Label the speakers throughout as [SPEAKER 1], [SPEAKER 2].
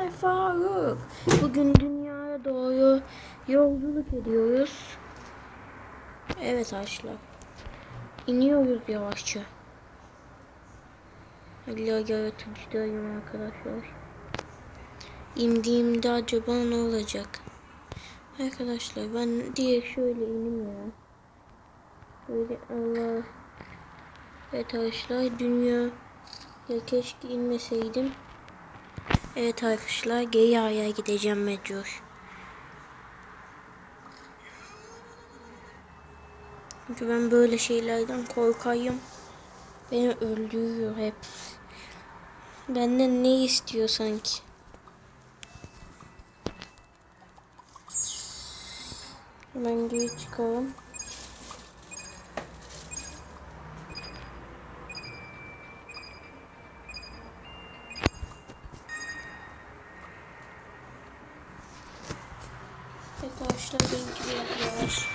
[SPEAKER 1] ben Faruk. Bugün dünyaya doğru yolculuk ediyoruz. Evet arkadaşlar. İniyoruz yavaşça. Hala yaratıcıdayım arkadaşlar. İndiğimde acaba ne olacak? Arkadaşlar ben diye şöyle inim ya. Böyle Allah. Evet arkadaşlar dünya ya keşke inmeseydim. Evet arkadaşlar Geya'ya gideceğim mecbur. Çünkü ben böyle şeylerden korkayım. Beni öldürüyor hep. Benden ne istiyor sanki? Hemen geri çıkalım. Arkadaşlar benim gibi yapıyorlar.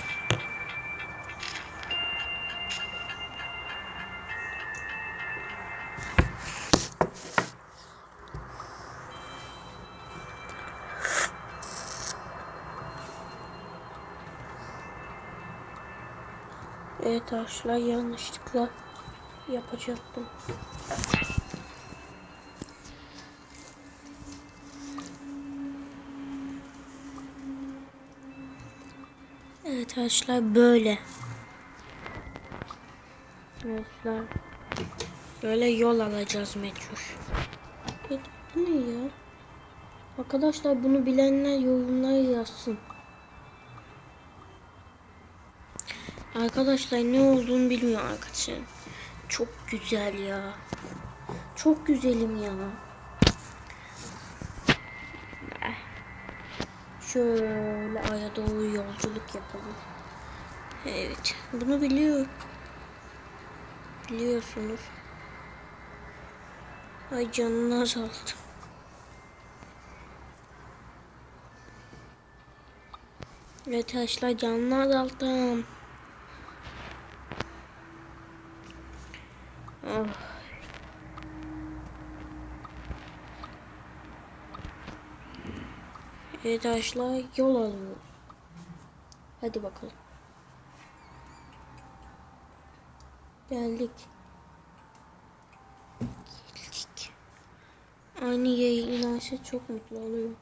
[SPEAKER 1] Evet arkadaşlar yanlışlıkla yapacaktım. Arkadaşlar böyle. Arkadaşlar böyle yol alacağız mecbur. Bu ne ya? Arkadaşlar bunu bilenler yorumlara yazsın. Arkadaşlar ne olduğunu bilmiyor arkadaşlar. Çok güzel ya. Çok güzelim ya. Şöyle aya doğru yolculuk yapalım. Evet. Bunu biliyor. Biliyorsunuz. Ay canını azalttım. Evet arkadaşlar canını azalttım. Oh. Arkadaşlar yol alıyoruz. Hadi bakalım. Geldik. Geldik. Aynı inerse çok mutlu oluyorum.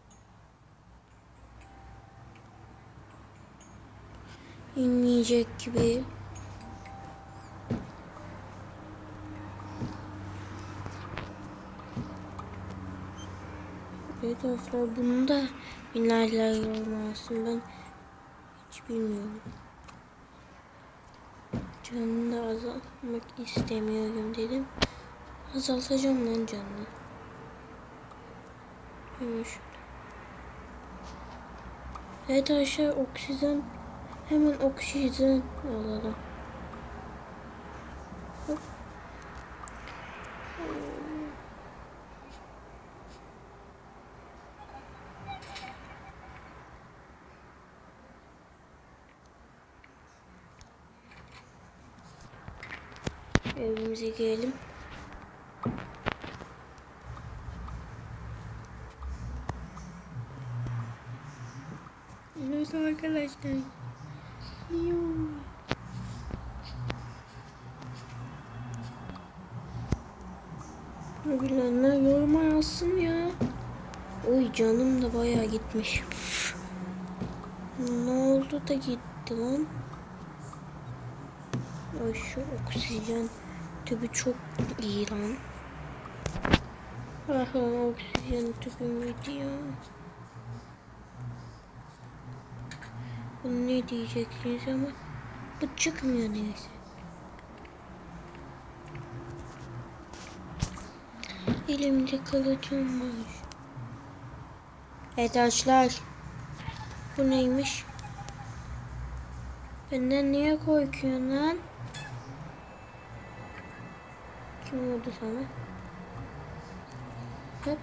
[SPEAKER 1] İnmeyecek gibi. Evet arkadaşlar bunu da binlerler yorumlarsın ben hiç bilmiyorum. Canını da azaltmak istemiyorum dedim. Azaltacağım lan canını. Hemen. Evet arkadaşlar oksijen hemen oksijen alalım. Hop. Evimize girelim. Evet arkadaşlar. Yoo. Bilenler yoruma yazsın ya. Oy canım da bayağı gitmiş. Ne oldu da gitti lan? Ay şu oksijen tüpü çok iyi lan. Ah lan oksijen tüpü müydü ya? Bunu ne diyeceksiniz ama bu çıkmıyor neyse. Elimde kılıcım var. Arkadaşlar. Bu neymiş? Benden niye korkuyorsun lan? Şunu bir tane. Hop.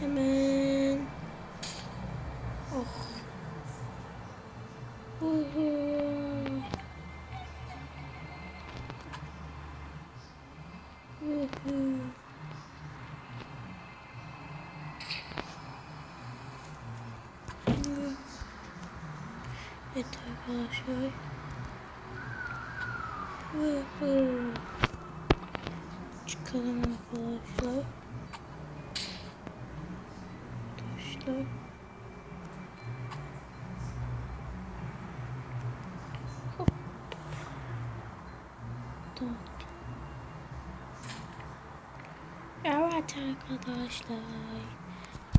[SPEAKER 1] Hemen. Oh. Evet arkadaşlar. Çıkalım arkadaşlar. Arkadaşlar. Evet arkadaşlar.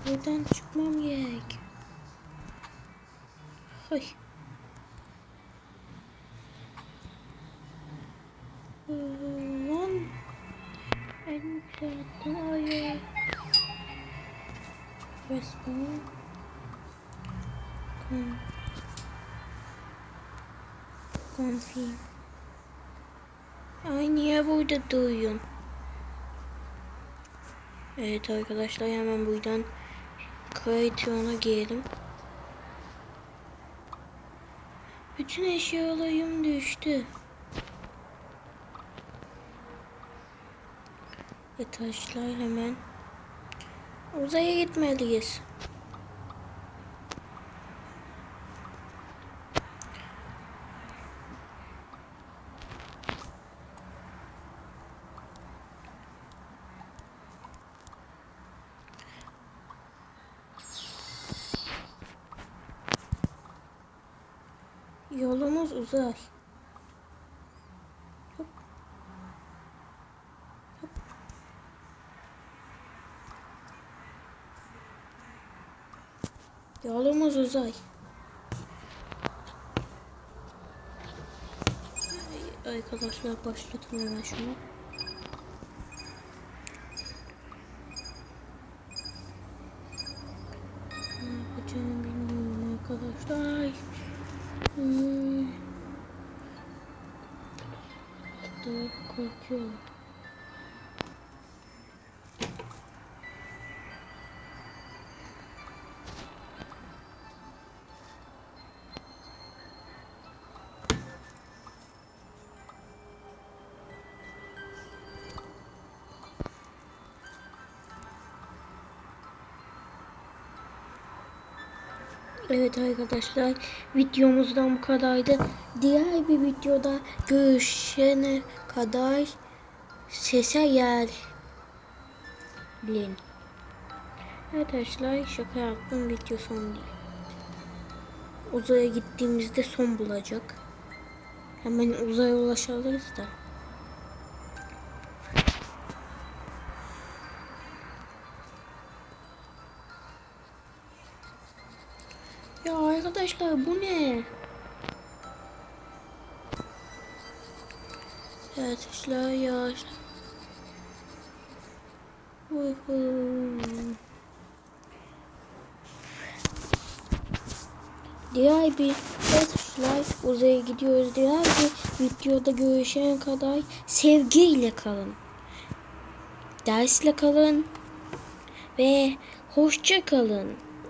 [SPEAKER 1] Buradan çıkmam gerek. Hay. Lan. En güzel ayı. Resmen. Kon. Konfim. Ay niye burada duruyorsun? Evet arkadaşlar hemen buradan Creation'a girelim. Bütün eşyalarım düştü. Ve taşlar hemen uzaya gitmeliyiz. Yolumuz uzay. Yolumuz uzay. Ay, Arkadaşlar başlatalım hemen şunu. Ne yapacağımı bilmiyorum arkadaşlar. Dur korkuyorum. Evet arkadaşlar videomuzdan bu kadardı. Diğer bir videoda görüşene kadar sese gelin. Arkadaşlar şaka yaptım video son değil. Uzaya gittiğimizde son bulacak. Hemen uzaya ulaşalım da. Ya arkadaşlar bu ne? Arkadaşlar ya. Uhu. Diğer bir arkadaşlar uzaya gidiyoruz. Diğer bir videoda görüşene kadar sevgiyle kalın. Dersle kalın ve hoşça kalın.